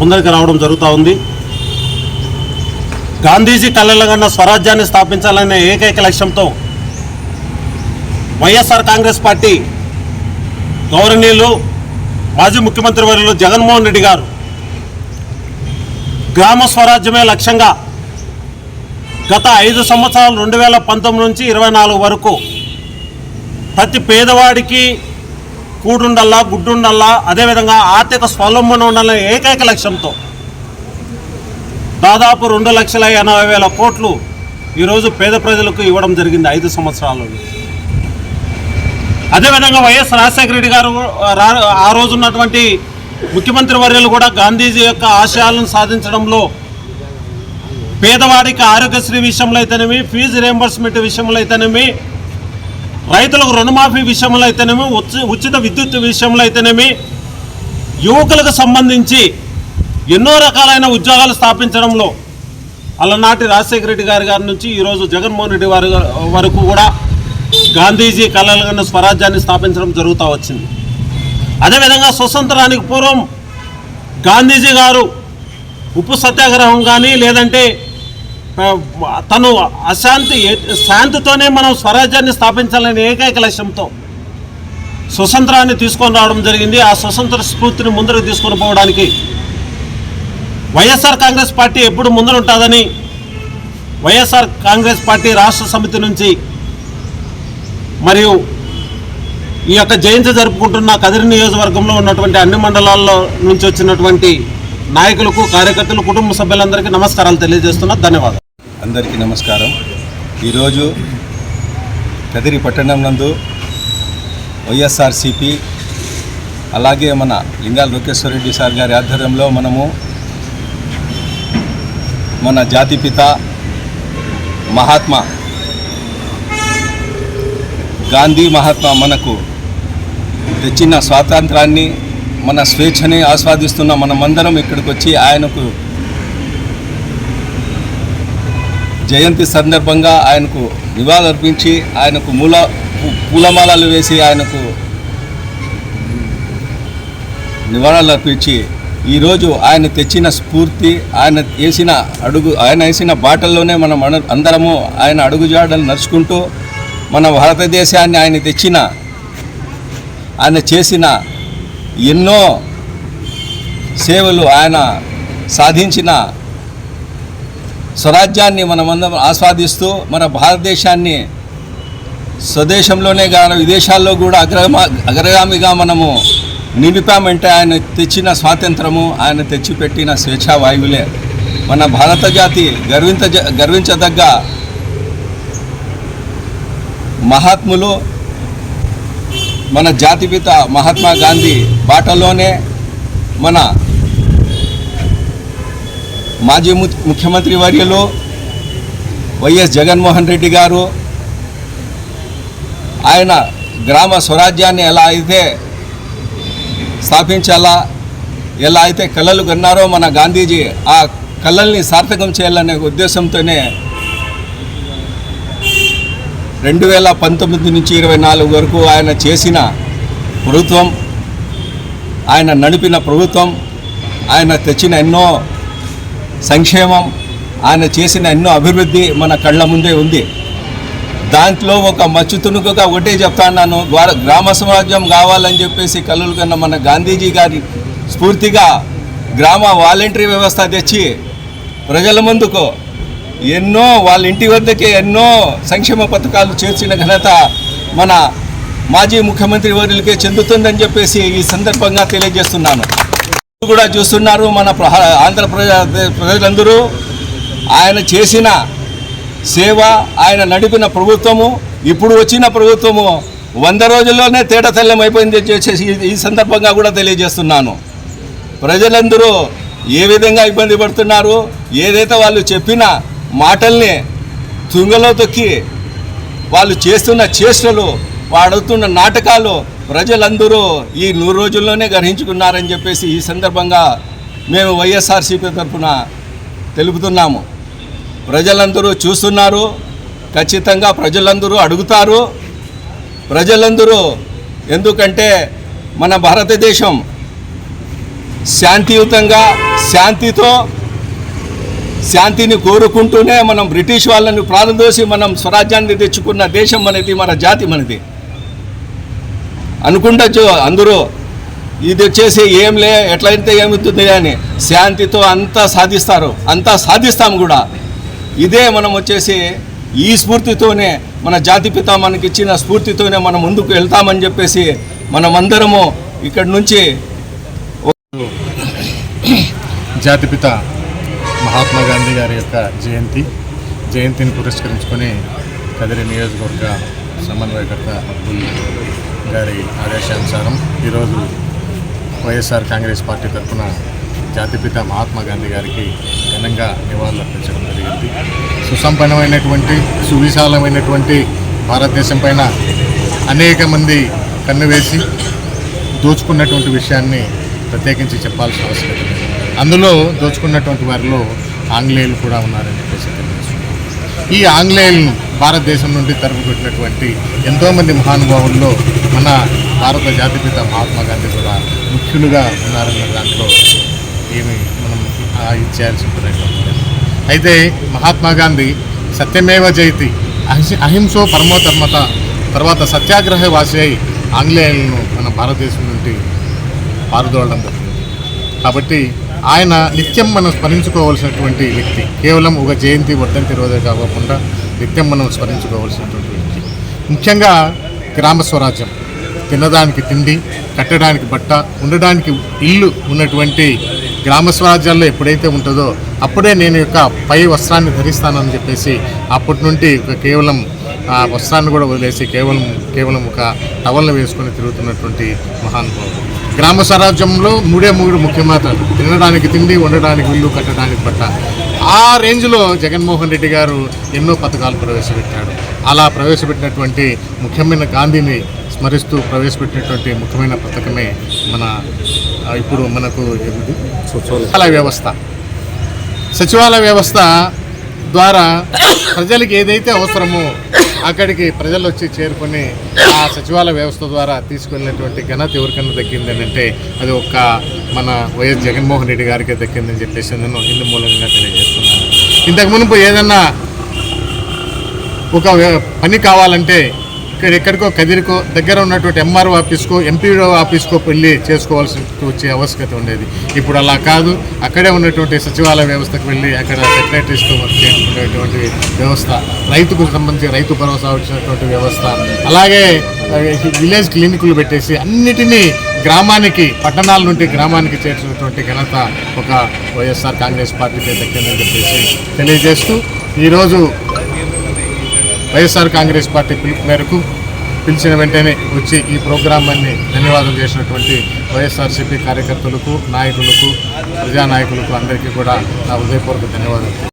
ముందరికి రావడం జరుగుతూ ఉంది. గాంధీజీ కళ్ళగన్న స్వరాజ్యాన్ని స్థాపించాలనే ఏకైక లక్ష్యంతో వైఎస్ఆర్ కాంగ్రెస్ పార్టీ గౌరవనీయులు మాజీ ముఖ్యమంత్రి వర్యులు జగన్మోహన్ రెడ్డి గారు గ్రామ స్వరాజ్యమే లక్ష్యంగా గత ఐదు సంవత్సరాలు రెండు వేల పంతొమ్మిది నుంచి ఇరవై నాలుగు వరకు ప్రతి పేదవాడికి కూడుండల్లా గుడ్డుండల్లా అదేవిధంగా ఆర్థిక స్వలంబన ఉండాలనే ఏకైక లక్ష్యంతో దాదాపు రెండు లక్షల ఎనభై వేల కోట్లు ఈరోజు పేద ప్రజలకు ఇవ్వడం జరిగింది ఐదు సంవత్సరాలలో అదేవిధంగా వైఎస్ రాజశేఖర రెడ్డి గారు రా- ఆ రోజు ఉన్నటువంటి ముఖ్యమంత్రి వర్యులు కూడా గాంధీజీ యొక్క ఆశయాలను సాధించడంలో పేదవాడికి ఆరోగ్యశ్రీ విషయంలో అయితేనేమి ఫీజు రియంబర్స్మెంట్ విషయంలో అయితేనేమి రైతులకు రుణమాఫీ విషయంలో అయితేనేమి ఉచి- ఉచిత విద్యుత్ విషయంలో అయితేనేమి యువకులకు సంబంధించి ఎన్నో రకాలైన ఉద్యోగాలు స్థాపించడంలో అలనాటి రాజశేఖర రెడ్డి గారి గారి నుంచి ఈరోజు జగన్మోహన్ రెడ్డి వారి వరకు కూడా గాంధీజీ కలలుగన్న స్వరాజ్యాన్ని స్థాపించడం జరుగుతూ వచ్చింది. అదేవిధంగా స్వతంత్రానికి పూర్వం గాంధీజీ గారు ఉప్పు సత్యాగ్రహం కానీ లేదంటే తను అశాంతి శాంతితోనే మనం స్వరాజ్యాన్ని స్థాపించాలనే ఏకైక లక్ష్యంతో స్వతంత్రాన్ని తీసుకొని రావడం జరిగింది. ఆ స్వతంత్ర స్ఫూర్తిని ముందుకు తీసుకొని పోవడానికి వైఎస్ఆర్ కాంగ్రెస్ పార్టీ ఎప్పుడు ముందరుంటుందని వైఎస్ఆర్ కాంగ్రెస్ పార్టీ రాష్ట్ర సమితి నుంచి మరియు ఈ యొక్క జయంతి జరుపుకుంటున్న కదిరి నియోజకవర్గంలో ఉన్నటువంటి అన్ని మండలాల్లో నుంచి వచ్చినటువంటి నాయకులకు కార్యకర్తలు కుటుంబ సభ్యులందరికీ నమస్కారాలు తెలియజేస్తున్నా. ధన్యవాదాలు. అందరికీ నమస్కారం. ఈరోజు కదిరి పట్టణం నందు వైఎస్ఆర్సిపి అలాగే మన లింగాల లోకేశ్వర రెడ్డి సార్ గారి ఆధ్వర్యంలో మనము మన జాతిపిత మహాత్మా గాంధీ మహాత్మా మనకు తెచ్చిన స్వాతంత్రాన్ని మన స్వేచ్ఛని ఆస్వాదిస్తున్న మనమందరం ఇక్కడికి వచ్చి ఆయనకు జయంతి సందర్భంగా ఆయనకు నివాళులర్పించి ఆయనకు మూల పూలమాలలు వేసి ఆయనకు నివాళులు అర్పించి ఈరోజు ఆయన తెచ్చిన స్ఫూర్తి ఆయన వేసిన అడుగు ఆయన వేసిన బాటల్లోనే మనం అందరము ఆయన అడుగుజాడలు నడుచుకుంటూ మన భారతదేశాన్ని ఆయన తెచ్చిన ఆయన చేసిన ఎన్నో సేవలు ఆయన సాధించిన స్వరాజ్యాన్ని మనమందరం ఆస్వాదిస్తూ మన భారతదేశాన్ని స్వదేశంలోనే కాదు విదేశాల్లో కూడా అగ్రమా అగ్రగామిగా మనము నిలిపామంటే ఆయన తెచ్చిన స్వాతంత్రము ఆయన తెచ్చిపెట్టిన స్వేచ్ఛా వాయువులే. మన భారత జాతి గర్వించ గర్వించదగ్గ మహాత్ములు మన జాతిపిత మహాత్మా గాంధీ బాటలోనే మన మాజీ ము- ముఖ్యమంత్రి వర్యులు వైఎస్ జగన్మోహన్ రెడ్డి గారు. ఆయన గ్రామ స్వరాజ్యాన్ని ఎలా అయితే స్థాపించాలా ఎలా అయితే కళలు కన్నారో మన గాంధీజీ ఆ కళల్ని సార్థకం చేయాలనే ఉద్దేశంతోనే రెండు వేల పంతొమ్మిది నుంచి ఇరవై నాలుగు వరకు ఆయన చేసిన ప్రభుత్వం ఆయన నడిపిన ప్రభుత్వం ఆయన తెచ్చిన ఎన్నో సంక్షేమం ఆయన చేసిన ఎన్నో అభివృద్ధి మన కళ్ళ ముందే ఉంది. దాంట్లో ఒక మచ్చు తుణుకుగా ఒకటే చెప్తాను గ్రామ స్వరాజ్యం కావాలని చెప్పేసి కళ్ళు కన్న మన గాంధీజీ గారి స్ఫూర్తిగా గ్రామ వాలంటరీ వ్యవస్థ తెచ్చి ప్రజల ముందుకు ఎన్నో వాళ్ళ ఇంటి వద్దకే ఎన్నో సంక్షేమ పథకాలు చేర్చిన ఘనత మన మాజీ ముఖ్యమంత్రి వర్యులకే చెందుతుందని చెప్పేసి ఈ సందర్భంగా తెలియజేస్తున్నాను. కూడా చూస్తున్నారు మన ఆంధ్రప్రదేశ్ ప్రజలందరూ. ఆయన చేసిన సేవ ఆయన నడిపిన ప్రభుత్వము ఇప్పుడు వచ్చిన ప్రభుత్వము వంద రోజుల్లోనే తేటతెల్లం అయిపోయింది చేసేసి ఈ- ఈ సందర్భంగా కూడా తెలియజేస్తున్నాను. ప్రజలందరూ ఏ విధంగా ఇబ్బంది పడుతున్నారు ఏదైతే వాళ్ళు చెప్పిన మాటల్ని తుంగలో తొక్కి వాళ్ళు చేస్తున్న చేష్టలు వాడుతున్న నాటకాలు ప్రజలందరూ ఈ నూరు రోజుల్లోనే గ్రహించుకున్నారని చెప్పేసి ఈ సందర్భంగా మేము వైఎస్ఆర్సీపీ తరఫున తెలుపుతున్నాము. ప్రజలందరూ చూస్తున్నారు. ఖచ్చితంగా ప్రజలందరూ అడుగుతారు. ప్రజలందరూ ఎందుకంటే మన భారతదేశం శాంతియుతంగా శాంతితో శాంతిని కోరుకుంటూనే మనం బ్రిటిష్ వాళ్ళని ప్రారందోసి మనం స్వరాజ్యాన్ని తెచ్చుకున్న దేశం మనది మన జాతి మనది. అనుకుంటచ్చు అందరూ. ఇది వచ్చేసి ఏం లే ఎట్లయితే ఏమవుతుంది అని శాంతితో అంతా సాధిస్తారు. అంతా సాధిస్తాం కూడా. ఇదే మనం వచ్చేసి ఈ స్ఫూర్తితోనే మన జాతిపిత మనకి ఇచ్చిన స్ఫూర్తితోనే మనం ముందుకు వెళ్తామని చెప్పేసి మనమందరము ఇక్కడి నుంచి జాతిపిత మహాత్మా గాంధీ గారి యొక్క జయంతి జయంతిని పురస్కరించుకొని కదిరి నియోజకవర్గ సమన్వయకర్త అబ్దుల్ గారి ఆదేశానుసారం ఈరోజు వైఎస్ఆర్ కాంగ్రెస్ పార్టీ తరఫున జాతిపిత మహాత్మా గాంధీ గారికి ఘనంగా నివాళులు అర్పించడం జరిగింది. సుసంపన్నమైనటువంటి సువిశాలమైనటువంటి భారతదేశం పైన అనేక మంది కన్నువేసి దోచుకున్నటువంటి విషయాన్ని ప్రత్యేకించి చెప్పాల్సిన అవసరం అందులో దోచుకున్నటువంటి వారిలో ఆంగ్లేయులు కూడా ఉన్నారని చెప్పేసి ఈ ఆంగ్లేయులను భారతదేశం నుండి తరుపుకొట్టినటువంటి ఎంతోమంది మహానుభావుల్లో మన భారత జాతిపిత మహాత్మా గాంధీ కూడా ముఖ్యులుగా ఉన్నారన్న దాంట్లో ఏమి మనం ఆ ఇది ప్రయత్నం అయితే మహాత్మా గాంధీ సత్యమేవ జయతి అహింస అహింసో పరమోధర్మత తర్వాత సత్యాగ్రహ వాసి అయి ఆంగ్లేయులను మన భారతదేశం నుండి పారుదోడడం జరిగింది. కాబట్టి ఆయన నిత్యం మనం స్మరించుకోవాల్సినటువంటి వ్యక్తి కేవలం ఒక జయంతి వర్ధంతి రోజే కాకుండా నిత్యం మనం స్మరించుకోవాల్సినటువంటి వ్యక్తి. ముఖ్యంగా గ్రామ స్వరాజ్యం. తినడానికి తిండి కట్టడానికి బట్ట ఉండడానికి ఇల్లు ఉన్నటువంటి గ్రామ స్వరాజ్యాల్లో ఎప్పుడైతే ఉంటుందో అప్పుడే నేను యొక్క పై వస్త్రాన్ని ధరిస్తానని చెప్పేసి అప్పటి నుండి ఒక కేవలం ఆ వస్త్రాన్ని కూడా వదిలేసి కేవలం కేవలం ఒక టవల్ని వేసుకొని తిరుగుతున్నటువంటి మహానుభావుడు. గ్రామ స్వరాజ్యంలో మూడే మూడు ముఖ్యమాత్రాలు తినడానికి తిండి ఉండడానికి ఇల్లు కట్టడానికి బట్ట. ఆ రేంజ్లో జగన్మోహన్ రెడ్డి గారు ఎన్నో పథకాలు ప్రవేశపెట్టాడు. అలా ప్రవేశపెట్టినటువంటి ముఖ్యమైన గాంధీని స్మరిస్తూ ప్రవేశపెట్టినటువంటి ముఖ్యమైన పథకమే మన ఇప్పుడు మనకు? సచివాలయ వ్యవస్థ. సచివాలయ వ్యవస్థ ద్వారా ప్రజలకు ఏదైతే అవసరమో అక్కడికి ప్రజలు వచ్చి చేరుకొని ఆ సచివాలయ వ్యవస్థ ద్వారా తీసుకెళ్ళినటువంటి ఘనత ఎవరికైనా దక్కింది అంటే అది ఒక్క మన వైఎస్ జగన్మోహన్ రెడ్డి గారికి దక్కిందని చెప్పేసి నేను ఇందు మూలంగా తెలియజేస్తున్నాను. ఇంతకు మునుపు ఏదన్నా ఒక వ్య- పని కావాలంటే ఇక్కడ ఎక్కడికో కదిరికో దగ్గర ఉన్నటువంటి ఎంఆర్ఓ ఆఫీస్కో ఎంపీఓ ఆఫీస్కో వెళ్ళి చేసుకోవాల్సి వచ్చే ఆవశ్యకత ఉండేది. ఇప్పుడు అలా కాదు. అక్కడే ఉన్నటువంటి సచివాలయ వ్యవస్థకు వెళ్ళి అక్కడ సెక్రటరీస్తో వర్క్ చేసుకునేటువంటి వ్యవస్థ రైతుకు సంబంధించి రైతు భరోసా వచ్చినటువంటి వ్యవస్థ అలాగే విలేజ్ క్లినిక్లు పెట్టేసి అన్నిటినీ గ్రామానికి పట్టణాల నుండి గ్రామానికి చేర్చినటువంటి ఘనత ఒక వైఎస్ఆర్ కాంగ్రెస్ పార్టీకి దక్కిందని చెప్పేసి తెలియజేస్తూ ఈరోజు వైఎస్ఆర్ కాంగ్రెస్ పార్టీ పిలుపు మేరకు పిలిచిన వెంటనే వచ్చి ఈ ప్రోగ్రామాన్ని ధన్యవాదాలు చేసినటువంటి వైఎస్ఆర్సీపీ కార్యకర్తలకు నాయకులకు ప్రజానాయకులకు అందరికీ కూడా నా హృదయపూర్వక ధన్యవాదాలు.